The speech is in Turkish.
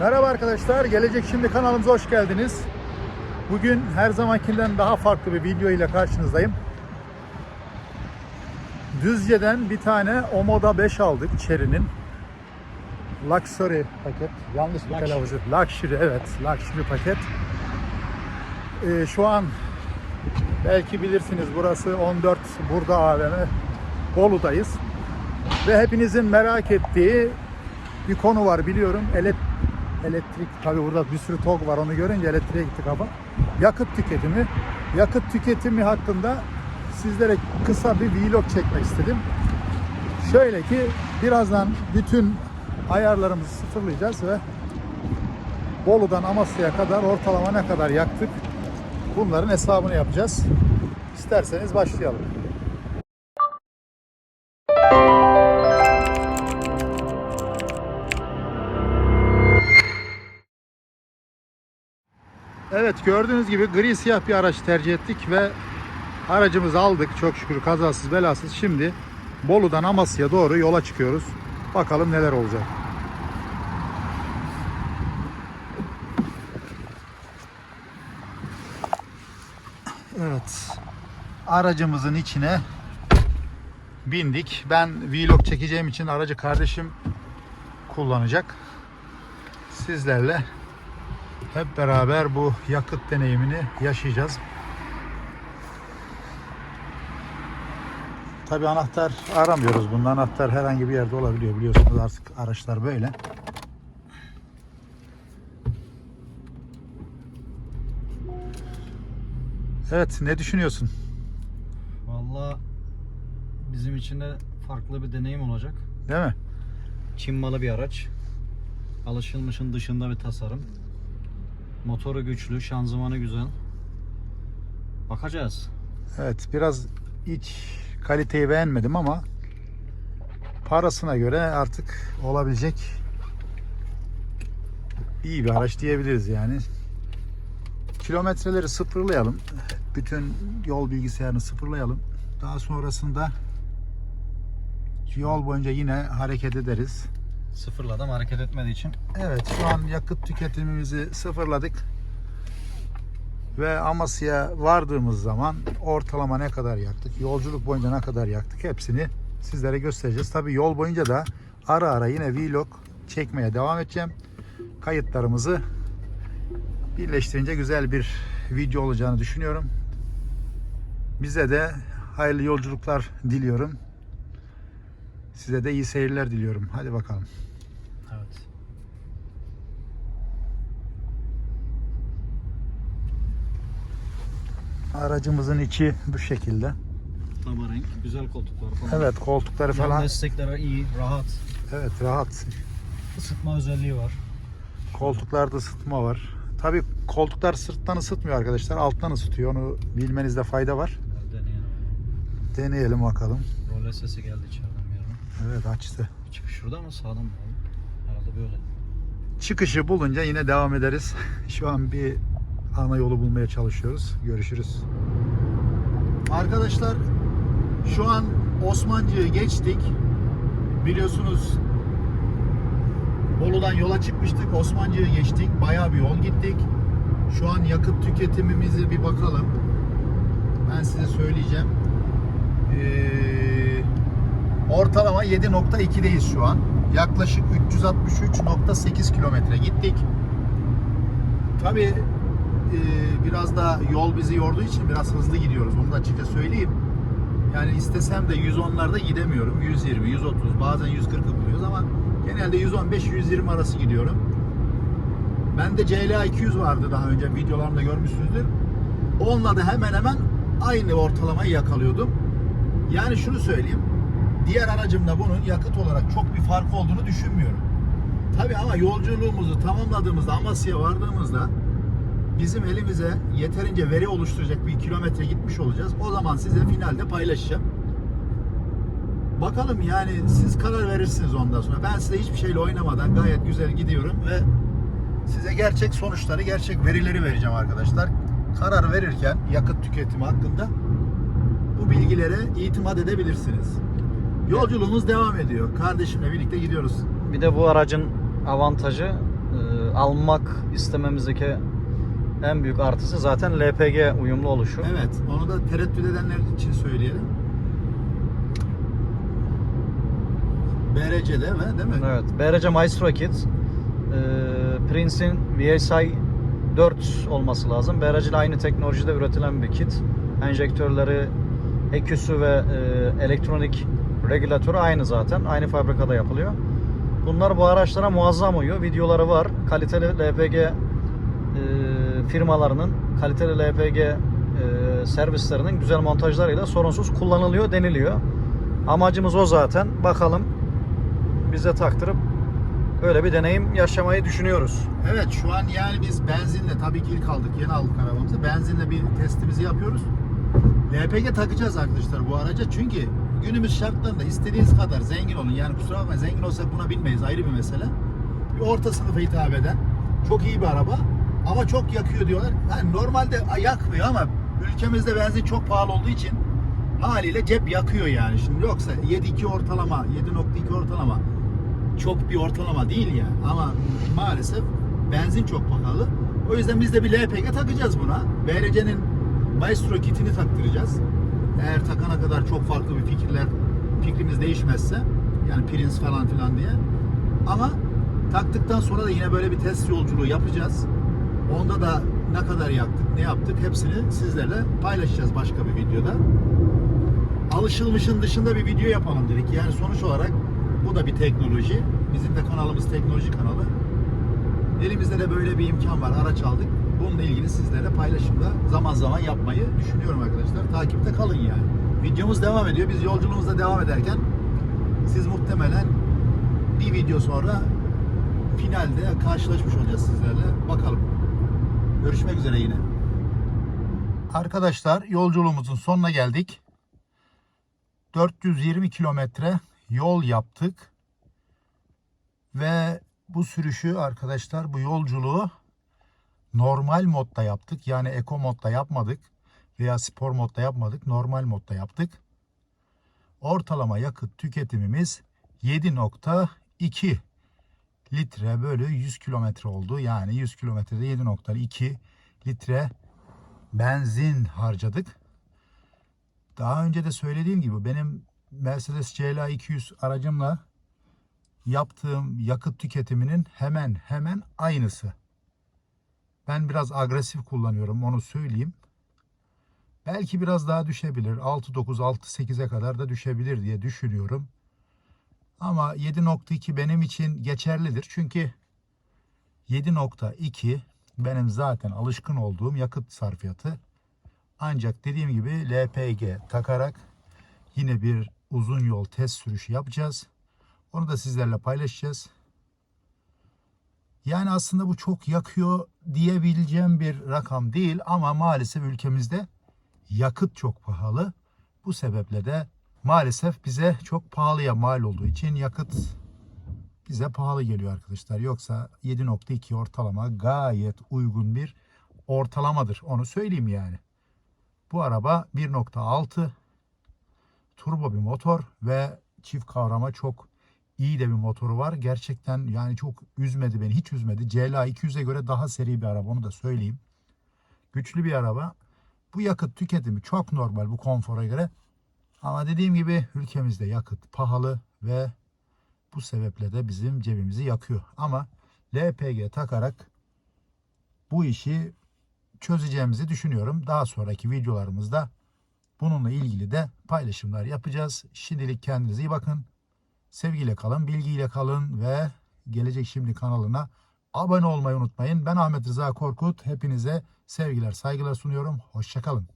Merhaba arkadaşlar, Gelecek Şimdi kanalımıza hoş geldiniz. Bugün her zamankinden daha farklı bir video ile karşınızdayım. Düzce'den bir tane Omoda 5 aldık Chery'nin. Luxury paket. Yanlış bir telaffuz et. Luxury evet. Luxury paket. Ee, şu an belki bilirsiniz burası 14 Burada AVM Bolu'dayız. Ve hepinizin merak ettiği bir konu var biliyorum. Elet elektrik tabi burada bir sürü TOG var onu görünce elektriğe gittik ama yakıt tüketimi yakıt tüketimi hakkında sizlere kısa bir vlog çekmek istedim. Şöyle ki birazdan bütün ayarlarımızı sıfırlayacağız ve Bolu'dan Amasya'ya kadar ortalama ne kadar yaktık bunların hesabını yapacağız. İsterseniz başlayalım. Evet gördüğünüz gibi gri siyah bir araç tercih ettik ve aracımızı aldık çok şükür kazasız belasız. Şimdi Bolu'dan Amasya'ya doğru yola çıkıyoruz. Bakalım neler olacak. Evet. Aracımızın içine bindik. Ben vlog çekeceğim için aracı kardeşim kullanacak. Sizlerle hep beraber bu yakıt deneyimini yaşayacağız. Tabi anahtar aramıyoruz. Bunda anahtar herhangi bir yerde olabiliyor. Biliyorsunuz artık araçlar böyle. Evet ne düşünüyorsun? Valla bizim için de farklı bir deneyim olacak. Değil mi? Çin malı bir araç. Alışılmışın dışında bir tasarım. Motoru güçlü, şanzımanı güzel. Bakacağız. Evet biraz iç kaliteyi beğenmedim ama parasına göre artık olabilecek iyi bir araç diyebiliriz yani. Kilometreleri sıfırlayalım. Bütün yol bilgisayarını sıfırlayalım. Daha sonrasında yol boyunca yine hareket ederiz. Sıfırladım hareket etmediği için. Evet şu an yakıt tüketimimizi sıfırladık. Ve Amasya'ya vardığımız zaman ortalama ne kadar yaktık, yolculuk boyunca ne kadar yaktık hepsini sizlere göstereceğiz. Tabi yol boyunca da ara ara yine vlog çekmeye devam edeceğim. Kayıtlarımızı birleştirince güzel bir video olacağını düşünüyorum. Bize de hayırlı yolculuklar diliyorum. Size de iyi seyirler diliyorum. Hadi bakalım. Evet. Aracımızın içi bu şekilde. Taba renk, güzel koltuklar falan. Evet koltukları Yan falan. destekleri iyi, rahat. Evet rahat. Isıtma özelliği var. Koltuklarda ısıtma var. Tabii koltuklar sırttan ısıtmıyor arkadaşlar. Alttan ısıtıyor. Onu bilmenizde fayda var. Deneyelim. Deneyelim bakalım. Role sesi geldi yerden. Evet açtı. Çıkış şurada mı sağdan mı? Herhalde böyle. Çıkışı bulunca yine devam ederiz. Şu an bir ana yolu bulmaya çalışıyoruz. Görüşürüz. Arkadaşlar şu an Osmancı'yı geçtik. Biliyorsunuz Bolu'dan yola çıkmıştık. Osmancı'yı geçtik. Bayağı bir yol gittik. Şu an yakıt tüketimimizi bir bakalım. Ben size söyleyeceğim. Ee, ortalama 7.2'deyiz şu an. Yaklaşık 363.8 kilometre gittik. Tabii e, biraz da yol bizi yorduğu için biraz hızlı gidiyoruz. Onu da açıkça söyleyeyim. Yani istesem de 110'larda gidemiyorum. 120, 130, bazen 140'ı buluyoruz ama genelde 115-120 arası gidiyorum. Bende CLA 200 vardı daha önce videolarımda görmüşsünüzdür. Onunla da hemen hemen aynı ortalamayı yakalıyordum. Yani şunu söyleyeyim. Diğer aracımla bunun yakıt olarak çok bir fark olduğunu düşünmüyorum. Tabii ama yolculuğumuzu tamamladığımızda Amasya'ya vardığımızda bizim elimize yeterince veri oluşturacak bir kilometre gitmiş olacağız. O zaman size finalde paylaşacağım. Bakalım yani siz karar verirsiniz ondan sonra. Ben size hiçbir şeyle oynamadan gayet güzel gidiyorum ve size gerçek sonuçları, gerçek verileri vereceğim arkadaşlar. Karar verirken yakıt tüketimi hakkında bu bilgilere itimat edebilirsiniz. Yolculuğumuz devam ediyor. Kardeşimle birlikte gidiyoruz. Bir de bu aracın avantajı e, almak istememizdeki en büyük artısı zaten LPG uyumlu oluşu. Evet, onu da tereddüt edenler için söyleyelim. BRC'de ve değil mi? Evet. BRC Maestro Kit. Ee, Prince'in VSI 4 olması lazım. BRC ile aynı teknolojide üretilen bir kit. Enjektörleri, EQ'su ve e, elektronik regülatörü aynı zaten. Aynı fabrikada yapılıyor. Bunlar bu araçlara muazzam uyuyor. Videoları var. Kaliteli LPG e, firmalarının kaliteli LPG e, servislerinin güzel montajlarıyla sorunsuz kullanılıyor deniliyor. Amacımız o zaten. Bakalım bize taktırıp öyle bir deneyim yaşamayı düşünüyoruz. Evet, şu an yani biz benzinle tabii ki ilk aldık, yeni aldık arabamızı. Benzinle bir testimizi yapıyoruz. LPG takacağız arkadaşlar bu araca çünkü günümüz şartlarında istediğiniz kadar zengin olun. Yani kusura bakmayın zengin olsak buna binmeyiz ayrı bir mesele. Bir orta sınıfa hitap eden çok iyi bir araba ama çok yakıyor diyorlar. Yani normalde yakmıyor ama ülkemizde benzin çok pahalı olduğu için haliyle cep yakıyor yani. Şimdi yoksa 7.2 ortalama, 7.2 ortalama çok bir ortalama değil yani. Ama maalesef benzin çok pahalı. O yüzden biz de bir LPG takacağız buna. BRC'nin Maestro kitini taktıracağız. Eğer takana kadar çok farklı bir fikirler, fikrimiz değişmezse yani Prince falan filan diye. Ama taktıktan sonra da yine böyle bir test yolculuğu yapacağız. Onda da ne kadar yaktık, ne yaptık hepsini sizlerle paylaşacağız başka bir videoda. Alışılmışın dışında bir video yapalım dedik. Yani sonuç olarak bu da bir teknoloji. Bizim de kanalımız teknoloji kanalı. Elimizde de böyle bir imkan var. Araç aldık. Bununla ilgili sizlerle paylaşımda zaman zaman yapmayı düşünüyorum arkadaşlar. Takipte kalın yani. Videomuz devam ediyor. Biz yolculuğumuza devam ederken siz muhtemelen bir video sonra finalde karşılaşmış olacağız sizlerle. Bakalım. Görüşmek üzere yine. Arkadaşlar yolculuğumuzun sonuna geldik. 420 kilometre yol yaptık. Ve bu sürüşü arkadaşlar bu yolculuğu normal modda yaptık. Yani eko modda yapmadık veya spor modda yapmadık. Normal modda yaptık. Ortalama yakıt tüketimimiz 7.2 litre bölü 100 kilometre oldu. Yani 100 kilometrede 7.2 litre benzin harcadık. Daha önce de söylediğim gibi benim Mercedes CLA 200 aracımla yaptığım yakıt tüketiminin hemen hemen aynısı. Ben biraz agresif kullanıyorum onu söyleyeyim. Belki biraz daha düşebilir. 6.9 6.8'e kadar da düşebilir diye düşünüyorum. Ama 7.2 benim için geçerlidir. Çünkü 7.2 benim zaten alışkın olduğum yakıt sarfiyatı. Ancak dediğim gibi LPG takarak yine bir uzun yol test sürüşü yapacağız. Onu da sizlerle paylaşacağız. Yani aslında bu çok yakıyor diyebileceğim bir rakam değil ama maalesef ülkemizde yakıt çok pahalı. Bu sebeple de maalesef bize çok pahalıya mal olduğu için yakıt bize pahalı geliyor arkadaşlar. Yoksa 7.2 ortalama gayet uygun bir ortalamadır. Onu söyleyeyim yani. Bu araba 1.6 turbo bir motor ve çift kavrama çok iyi de bir motoru var. Gerçekten yani çok üzmedi beni. Hiç üzmedi. CLA 200'e göre daha seri bir araba onu da söyleyeyim. Güçlü bir araba. Bu yakıt tüketimi çok normal bu konfora göre. Ama dediğim gibi ülkemizde yakıt pahalı ve bu sebeple de bizim cebimizi yakıyor. Ama LPG takarak bu işi çözeceğimizi düşünüyorum. Daha sonraki videolarımızda bununla ilgili de paylaşımlar yapacağız. Şimdilik kendinize iyi bakın. Sevgiyle kalın, bilgiyle kalın ve Gelecek Şimdi kanalına abone olmayı unutmayın. Ben Ahmet Rıza Korkut. Hepinize sevgiler, saygılar sunuyorum. Hoşçakalın.